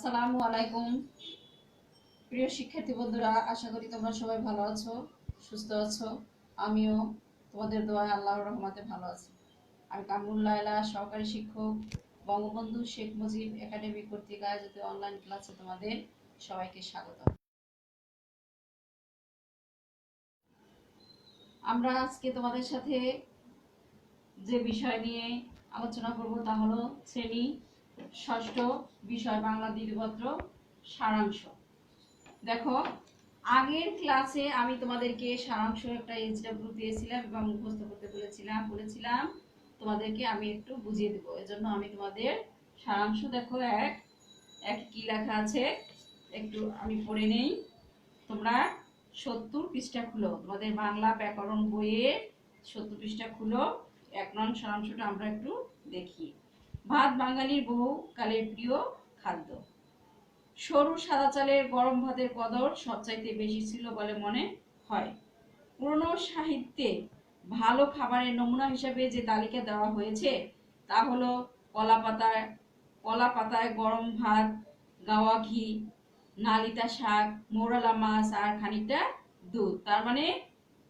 আসসালামু আলাইকুম। প্রিয় শিক্ষার্থী বন্ধুরা, আশা করি তোমরা সবাই ভালো আছো, সুস্থ আছো। আমিও তোমাদের দোয়ায় আল্লাহর রহমতে ভালো আছি। আমি কামরুল্লাহ এলা সহকারী শিক্ষক, বঙ্গবন্ধু শেখ মুজিব একাডেমি কর্তৃক আয়োজিত অনলাইন ক্লাসে তোমাদের সবাইকে স্বাগত আমরা আজকে তোমাদের সাথে যে বিষয় নিয়ে আলোচনা করব তা হলো শ্রেণি ষষ্ঠ বিষয় বাংলা দ্বিতীয়পত্র সারাংশ। দেখো, আগের ক্লাসে আমি তোমাদেরকে সারাংশ একটা এইচডাব্লিউ দিয়েছিলাম এবং মুখস্থ করতে বলেছিলাম বলেছিলাম, তোমাদেরকে আমি একটু বুঝিয়ে দেবো। এজন্য আমি তোমাদের সারাংশ দেখো এক এক কি লেখা আছে? একটু আমি পড়ে নেই। তোমরা সত্তর পৃষ্ঠা খুলো। তোমাদের বাংলা ব্যাকরণ বইয়ে সত্তর পৃষ্ঠা খুলো। এক নং সারাংশটা আমরা একটু দেখি। ভাত বাঙালির বহু কালের প্রিয় খাদ্য। সরু সাদা চালের গরম ভাতের কদর সবচাইতে বেশি ছিল বলে মনে হয়। পুরনো সাহিত্যে ভালো খাবারের নমুনা হিসাবে যে তালিকা দেওয়া হয়েছে, তা হলো কলা পাতায় কলা পাতায় গরম ভাত, গাওয়া ঘি, নালিতা শাক, মৌরালা মাছ আর খানিকটা দুধ। তার মানে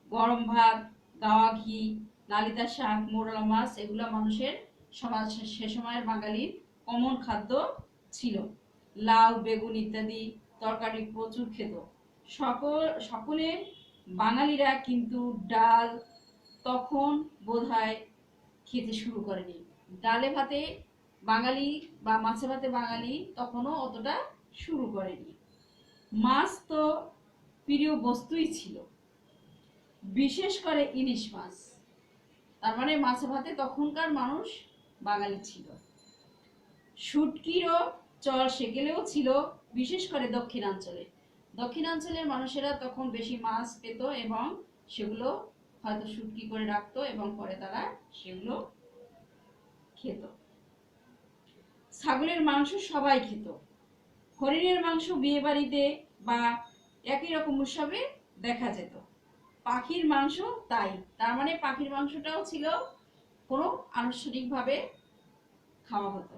গরম ভাত, গাওয়া ঘি, নালিতা শাক, মৌরালা মাছ, এগুলো মানুষের সমাজ সে সময়ের বাঙালির কমন খাদ্য ছিল। লাউ, বেগুন ইত্যাদি তরকারি প্রচুর খেত। সকল, সকলে বাঙালিরা কিন্তু ডাল তখন বোধহয় খেতে শুরু করেনি। ডালে ভাতে বাঙালি বা মাছে ভাতে বাঙালি তখনও অতটা শুরু করেনি। মাছ তো প্রিয় বস্তুই ছিল। বিশেষ করে ইলিশ মাছ। তার মানে মাছে ভাতে তখনকার মানুষ বাঙালি ছিল। শুটকিরও চল সেগেলেও ছিল, বিশেষ করে দক্ষিণাঞ্চলে। দক্ষিণাঞ্চলের মানুষেরা তখন বেশি মাছ পেত এবং সেগুলো হয়তো শুটকি করে রাখতো এবং পরে তারা সেগুলো খেত। ছাগলের মাংস সবাই খেত। হরিণের মাংস বিয়ে বাড়িতে বা একই রকম উৎসবে দেখা যেত। পাখির মাংস তাই, তার মানে পাখির মাংসটাও ছিল কোনো আনুষ্ঠানিকভাবে খাওয়া হতো।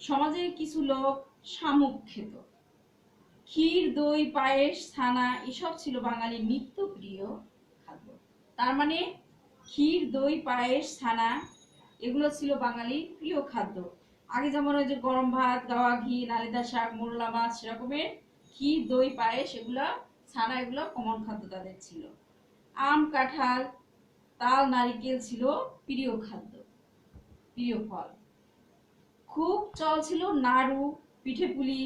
সমাজের কিছু লোক শামুক খেত। ক্ষীর, দই, পায়েস, ছানা, এসব ছিল বাঙালির নিত্য প্রিয় খাদ্য। তার মানে ক্ষীর, দই, পায়েস, ছানা, এগুলো ছিল বাঙালির প্রিয় খাদ্য। আগে যেমন ওই যে গরম ভাত, গাওয়া ঘি নালিদা শাক মোরলা মাছ সেরকমের ক্ষীর, দই, পায়েস, এগুলো, ছানা, এগুলো কমন খাদ্য তাদের ছিল। আম, কাঁঠাল তাল নারিকেল ছিল প্রিয় খাদ্য, প্রিয় ফল। খুব চল ছিল নাড়ু, পিঠেপুলি,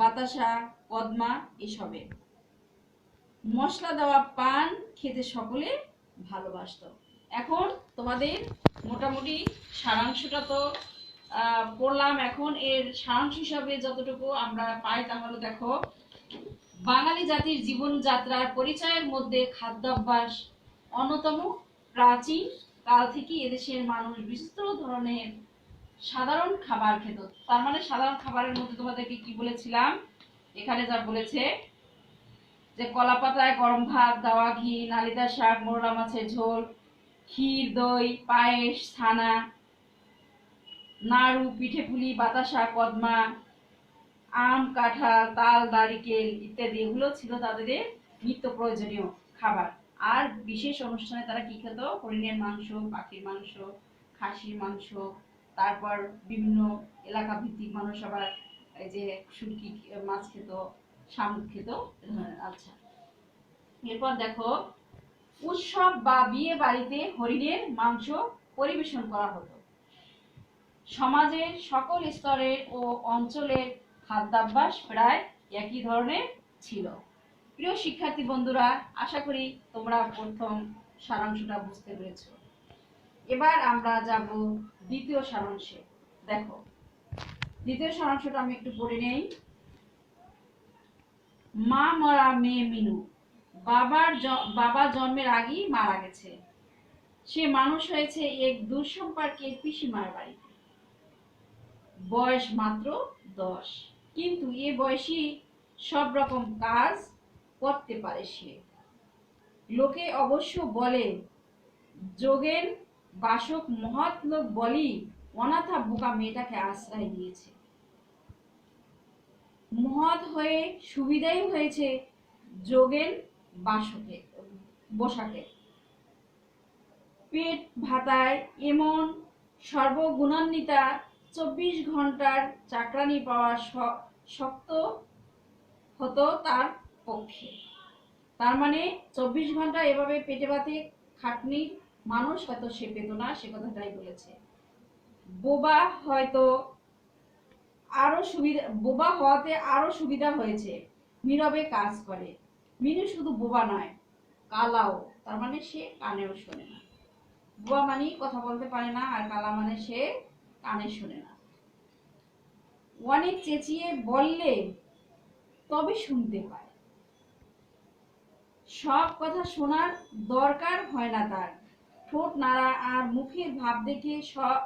বাতাসা, কদমা এসবে। মশলা দেওয়া পান খেতে সকলে ভালোবাসত। এখন তোমাদের মোটামুটি সারাংশটা তো পড়লাম। এখন এর সারাংশ হিসাবে যতটুকু আমরা পাই তাহলে দেখো, বাঙালি জাতির জীবনযাত্রার পরিচয়ের মধ্যে খাদ্যাভ্যাস অন্যতম প্রাচীন কাল থেকে এদেশের মানুষ বিস্তৃত ধরনের সাধারণ খাবার খেত। তার মানে সাধারণ খাবারের মধ্যে তোমাদেরকে কি বলেছিলাম? এখানে যা বলেছে যে কলা পাতায় গরম ভাত, দাওয়া ঘি নালিদা শাক মোরলা মাছের ঝোল, ক্ষীর, দই, পায়েস, ছানা, নাড়ু, পিঠে পুলি, বাতাসা, কদমা, আম, কাঁঠাল, তাল নারিকেল ইত্যাদি এগুলো ছিল তাদের নিত্য প্রয়োজনীয় খাবার। আর বিশেষ অনুষ্ঠানে তারা কি খেত? হরিণের মাংস পাখির মাংস খাসির মাংস তারপর বিভিন্ন এলাকা ভিত্তিক মানুষ আবার এই যে শুটকি মাছ খেত শামুক খেত। আচ্ছা। এরপর দেখো উৎসব বা বিয়ে বাড়িতে হরিণের মাংস পরিবেশন করা হতো। সমাজের সকল স্তরের ও অঞ্চলের খাদ্যাভ্যাস প্রায় একই ধরনের ছিল। প্রিয় শিক্ষার্থী বন্ধুরা, আশা করি তোমরা প্রথম সারাংশটা বুঝতে পেরেছ। এবার আমরা যাব দ্বিতীয় সারাংশে। দেখো, দ্বিতীয় সারাংশটা আমি একটু পড়ে নেই। মা মরা মেয়ে মিনু, বাবার বাবা জন্মের আগেই মারা গেছে। সে মানুষ হয়েছে এক দূরসম্পর্কের পিসিমার বাড়িতে। বয়স মাত্র দশ। কিন্তু এ বয়সী সব রকম কাজ করতে পারে সে। লোকে অবশ্য বলে, যোগের বাসক মহৎ লোক বলি অনাথা বোকা মেয়েটাকে আশ্রয় দিয়েছে। মহৎ হয়ে সুবিধাই হয়েছে যোগেন বাসকে, বসাকে। পেট ভাতায় এমন সর্বগুণান্বিতা চব্বিশ ঘণ্টার চাকরানি পাওয়া শক্ত হতো তার পক্ষে। তার মানে চব্বিশ ঘণ্টা এভাবে পেটে ভাতে খাটনি মানুষ হয়তো সে পেত না, সে কথাটাই বলেছে। বোবা হয়তো আরও সুবিধা, বোবা হওয়াতে আরও সুবিধা হয়েছে। নীরবে কাজ করে। মিনু শুধু বোবা নয়, কালাও। তার মানে সে কানেও শোনে না। বোবা মানে কথা বলতে পারে না, আর কালা মানে সে কানে শোনে না। অনেক চেঁচিয়ে বললে তবে শুনতে পায়। সব কথা শোনার দরকার হয় না তার। ঠোঁট নাড়া আর মুখের ভাব দেখে সব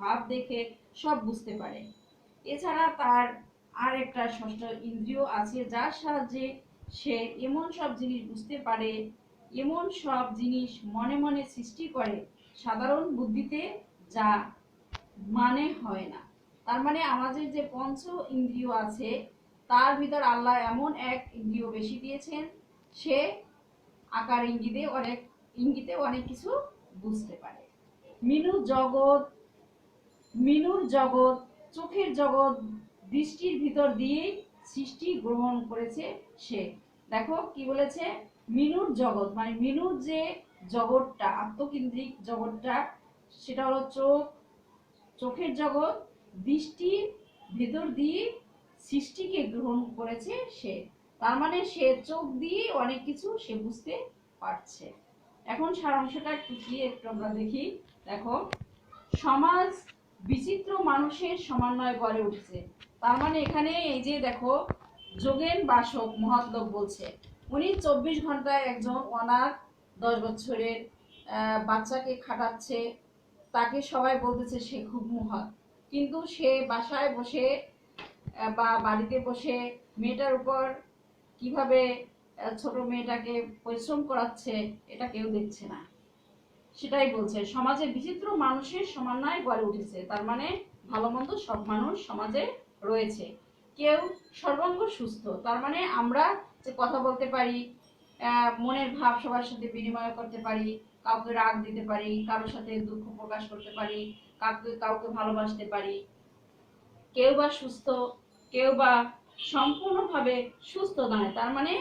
ভাব দেখে সব বুঝতে পারে। এছাড়া তার আর একটা ষষ্ঠ ইন্দ্রিয় আছে, যার সাহায্যে সে এমন সব জিনিস বুঝতে পারে, এমন সব জিনিস মনে মনে সৃষ্টি করে সাধারণ বুদ্ধিতে যা মানে হয় না। তার মানে আমাদের যে পঞ্চ ইন্দ্রিয় আছে, তার ভিতর আল্লাহ এমন এক ইন্দ্রিয় বেশি দিয়েছেন, সে আকার ইঙ্গিতে অনেক ইঙ্গিতে অনেক কিছু বুঝতে পারে। মিনু জগৎ, মিনুর জগৎ, চোখের জগৎ, দৃষ্টির ভিতর দিয়ে সৃষ্টি গ্রহণ করেছে সে। দেখো কি বলেছে? মিনুর জগৎ মানে মিনুর যে জগৎটা, আত্মকেন্দ্রিক জগৎটা, সেটা হলো চোখ, চোখের জগৎ, দৃষ্টির ভেতর দিয়ে সৃষ্টিকে গ্রহণ করেছে সে। তার মানে সে চোখ দিয়ে অনেক কিছু সে বুঝতে পারছে। এখন সারাংশটা একটু কি একটু আমরা দেখি। দেখো, সমাজ বিচিত্র মানুষের সমন্বয় গড়ে উঠছে। তার মানে এখানে এই যে দেখো, যোগেন বাসক মহৎ লোক বলছে, উনি চব্বিশ ঘন্টায় একজন অনাথ, দশ বছরের বাচ্চাকে খাটাচ্ছে, তাকে সবাই বলতেছে সে খুব মহৎ। কিন্তু সে বাসায় বসে বা বাড়িতে বসে মেয়েটার উপর কীভাবে ছোট মেয়েটাকে পরিশ্রম করাচ্ছে, এটা কেউ দেখছে না। সেটাই বলছে, সমাজে বিচিত্র মানুষের সমন্বয় গড়ে উঠেছে, তার মানে ভালো মন্দ সব মানুষ সমাজে রয়েছে। কেউ সর্বাঙ্গ সুস্থ, তার মানে আমরা যে কথা বলতে পারি মনের ভাব সবার সাথে বিনিময় করতে পারি, কাউকে রাগ দিতে পারি, কারোর সাথে দুঃখ প্রকাশ করতে পারি, কাউকে কাউকে ভালোবাসতে পারি। কেউ বা সুস্থ, কেউ বা সম্পূর্ণভাবে সুস্থ নয় তার মানে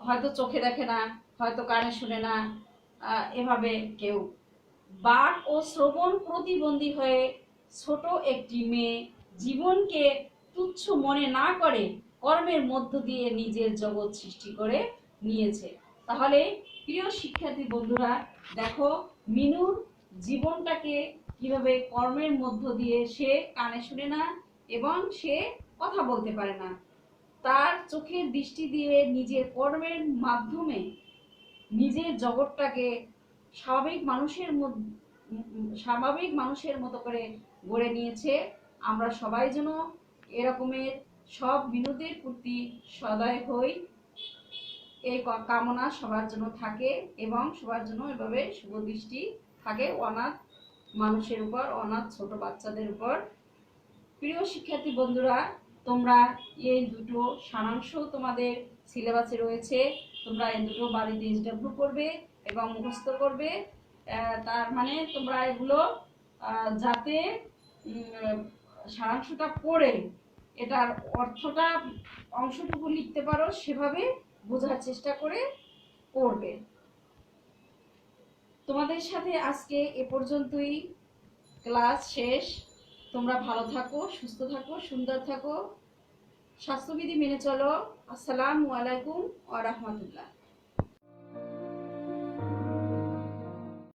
হয়তো চোখে দেখে না, হয়তো কানে শুনে না এভাবে কেউ। বাক ও শ্রবণ প্রতিবন্ধী হয়ে ছোট একটি মেয়ে জীবনকে তুচ্ছ মনে না করে কর্মের মধ্য দিয়ে নিজের জগৎ সৃষ্টি করে নিয়েছে। তাহলে, প্রিয় শিক্ষার্থী বন্ধুরা, দেখো, মিনুর জীবনটাকে কীভাবে কর্মের মধ্য দিয়ে সে কানে শুনে না এবং সে কথা বলতে পারে না। তার চোখের দৃষ্টি দিয়ে নিজের কর্মের মাধ্যমে নিজের জগৎটাকে স্বাভাবিক মানুষের স্বাভাবিক মানুষের মতো করে গড়ে নিয়েছে। আমরা সবাই যেন এরকমের সব বিনোদের প্রতি সদয় হই। এই কামনা সবার জন্য থাকে এবং সবার জন্য এভাবে শুভ দৃষ্টি থাকে অনাথ মানুষের উপর, অনাথ ছোট বাচ্চাদের উপর। প্রিয় শিক্ষার্থী বন্ধুরা, তোমরা এই দুটো সারাংশ তোমাদের সিলেবাসে রয়েছে। তোমরা এই দুটো বাড়িতে ইন্টারভিউ করবে এবং মুখস্থ করবে। তার মানে তোমরা এগুলো যাতে সারাংশটা পড়ে, এটার অর্থটা, অংশটুকু লিখতে পারো, সেভাবে বোঝার চেষ্টা করে করবে। তোমাদের সাথে আজকে এ পর্যন্তই। ক্লাস শেষ। তোমরা ভালো থাকো সুস্থ থাকো সুন্দর থাকো। স্বাস্থ্যবিধি মেনে চলো। আসসালামু আলাইকুম আ রাহমাতুল্লাহ।